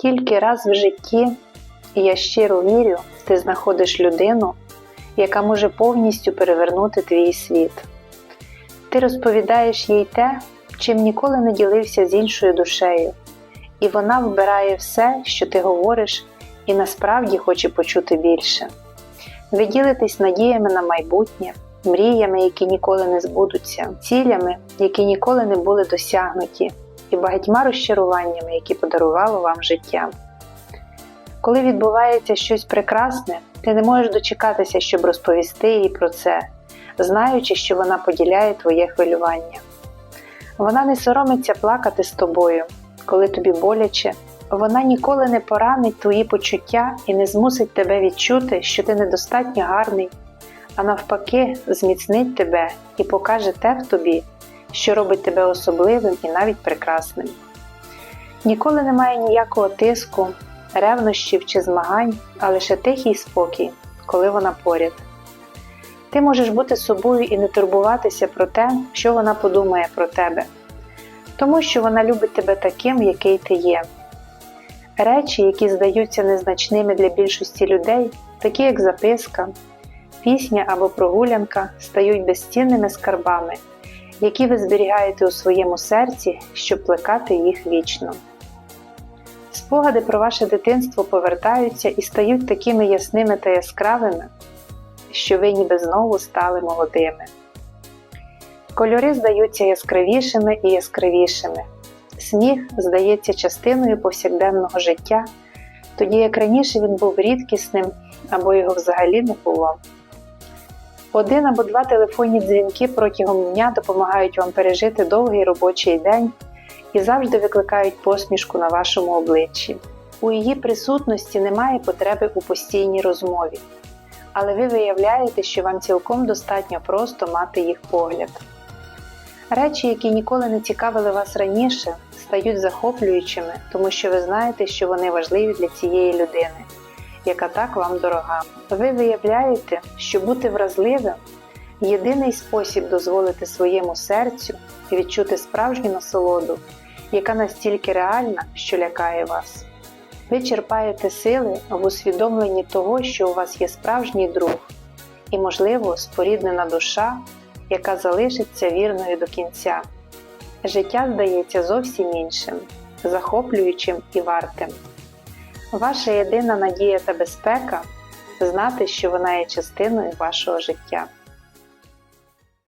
Тільки раз в житті, і я щиро вірю, ти знаходиш людину, яка може повністю перевернути твій світ. Ти розповідаєш їй те, чим ніколи не ділився з іншою душею, і вона вбирає все, що ти говориш, і насправді хоче почути більше. Ви надіями на майбутнє, мріями, які ніколи не збудуться, цілями, які ніколи не були досягнуті, і багатьма розчаруваннями, які подарувало вам життя. Коли відбувається щось прекрасне, ти не можеш дочекатися, щоб розповісти їй про це, знаючи, що вона поділяє твоє хвилювання. Вона не соромиться плакати з тобою, коли тобі боляче. Вона ніколи не поранить твої почуття і не змусить тебе відчути, що ти недостатньо гарний, а навпаки, зміцнить тебе і покаже те в тобі, що робить тебе особливим і навіть прекрасним. Ніколи немає ніякого тиску, ревнощів чи змагань, а лише тихий спокій, коли вона поряд. Ти можеш бути собою і не турбуватися про те, що вона подумає про тебе, тому що вона любить тебе таким, який ти є. Речі, які здаються незначними для більшості людей, такі як записка, пісня або прогулянка, стають безцінними скарбами, які ви зберігаєте у своєму серці, щоб плекати їх вічно. Спогади про ваше дитинство повертаються і стають такими ясними та яскравими, що ви ніби знову стали молодими. Кольори здаються яскравішими і яскравішими. Сміх здається частиною повсякденного життя, тоді як раніше він був рідкісним або його взагалі не було. Один або два телефонні дзвінки протягом дня допомагають вам пережити довгий робочий день і завжди викликають посмішку на вашому обличчі. У її присутності немає потреби у постійній розмові, але ви виявляєте, що вам цілком достатньо просто мати їх погляд. Речі, які ніколи не цікавили вас раніше, стають захоплюючими, тому що ви знаєте, що вони важливі для цієї людини, яка так вам дорога. Ви виявляєте, що бути вразливим єдиний спосіб дозволити своєму серцю відчути справжню насолоду, яка настільки реальна, що лякає вас. Ви черпаєте сили в усвідомленні того, що у вас є справжній друг і, можливо, споріднена душа, яка залишиться вірною до кінця. Життя здається зовсім іншим, захоплюючим і вартим. Ваша єдина надія та безпека знати, що вона є частиною вашого життя.